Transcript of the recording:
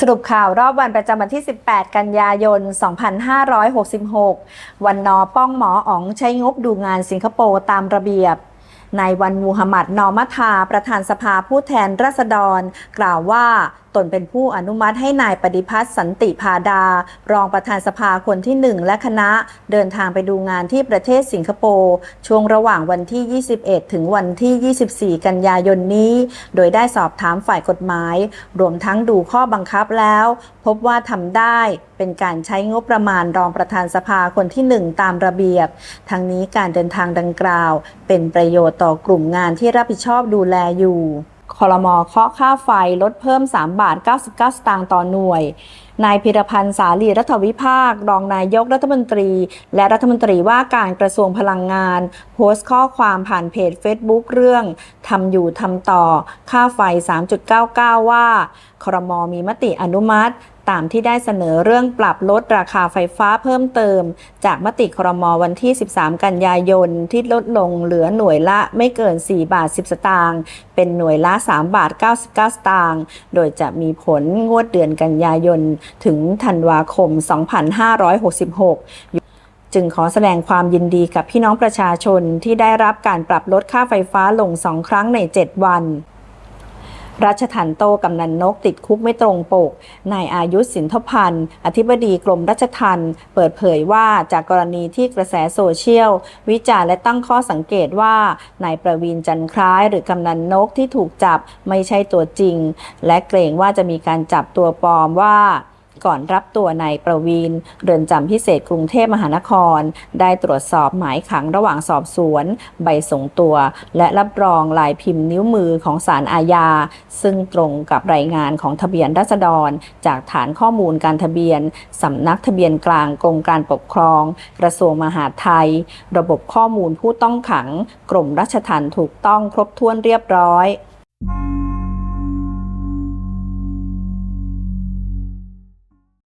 สรุปข่าวรอบวันประจำวันที่ 18 กันยายน 2566 วันนอป้องหมออ๋องใช้งบดูงานสิงคโปร์ตามระเบียบ นายวันมูฮัมหมัด นอมัทา ประธานสภาผู้แทนราษฎร กล่าวว่าตนเป็นผู้อนุมัติให้นายปฏิพัฒน์สันติพาดา รองประธานสภาคนที่หนึ่งและคณะเดินทางไปดูงานที่ประเทศสิงคโปร์ช่วงระหว่างวันที่ 21 ถึงวันที่ 24 กันยายนนี้ โดยได้สอบถามฝ่ายกฎหมาย รวมทั้งดูข้อบังคับแล้ว พบว่าทำได้เป็นการใช้งบประมาณรองประธานสภาคนที่หนึ่งตามระเบียบ ทั้งนี้การเดินทางดังกล่าว เป็นประโยชน์ต่อกลุ่มงานที่รับผิดชอบดูแลอยู่คอรมอเคาะค่าไฟลดเพิ่ม 3 บาท 99 สตางค์ต่อหน่วย นายพิรพันธ์สาลีรัฐวิภาค รองนายกรัฐมนตรี และรัฐมนตรีว่าการกระทรวงพลังงาน โพสต์ข้อความผ่านเพจ Facebook เรื่อง ทำอยู่ทำต่อ ค่าไฟ 3.99 ว่าครมมีมติอนุมัติ ตามที่ได้เสนอเรื่องปรับลดราคาไฟฟ้าเพิ่มเติม จากมติครมวันที่ 13 กันยายนที่ลดลงเหลือหน่วยละไม่เกิน 4 บาท 10 สตางค์เป็นหน่วยละ 3 บาท 99 สตางค์โดยจะมีผลงวดเดือนกันยายนถึงธันวาคม 2566จึงขอแสดงความยินดีกับพี่น้องประชาชนที่ได้รับการปรับลดค่าไฟฟ้าลงสองครั้งใน 7 วัน รัชทันโตกำนันนกติดคุกไม่ตรงปก นายอายุสินทพันธ์ อธิบดีกรมรัชทันเปิดเผยว่าจากกรณีที่กระแสโซเชียล วิจารณ์และตั้งข้อสังเกตว่านายประวินจันทร์คล้าย หรือกำนันนกที่ถูกจับไม่ใช่ตัวจริง และเกรงว่าจะมีการจับตัวปลอมว่า ก่อนรับตัวนายประวีนเรือนจำพิเศษกรุงเทพมหานคร ได้ตรวจสอบหมายขังระหว่างสอบสวน ใบส่งตัว และรับรองลายพิมพ์นิ้วมือของศาลอาญา ซึ่งตรงกับรายงานของทะเบียนราษฎร จากฐานข้อมูลการทะเบียนสำนักทะเบียนกลางกรมการปกครอง กระทรวงมหาดไทย ระบบข้อมูลผู้ต้องขัง กรมราชทัณฑ์ถูกต้องครบถ้วนเรียบร้อย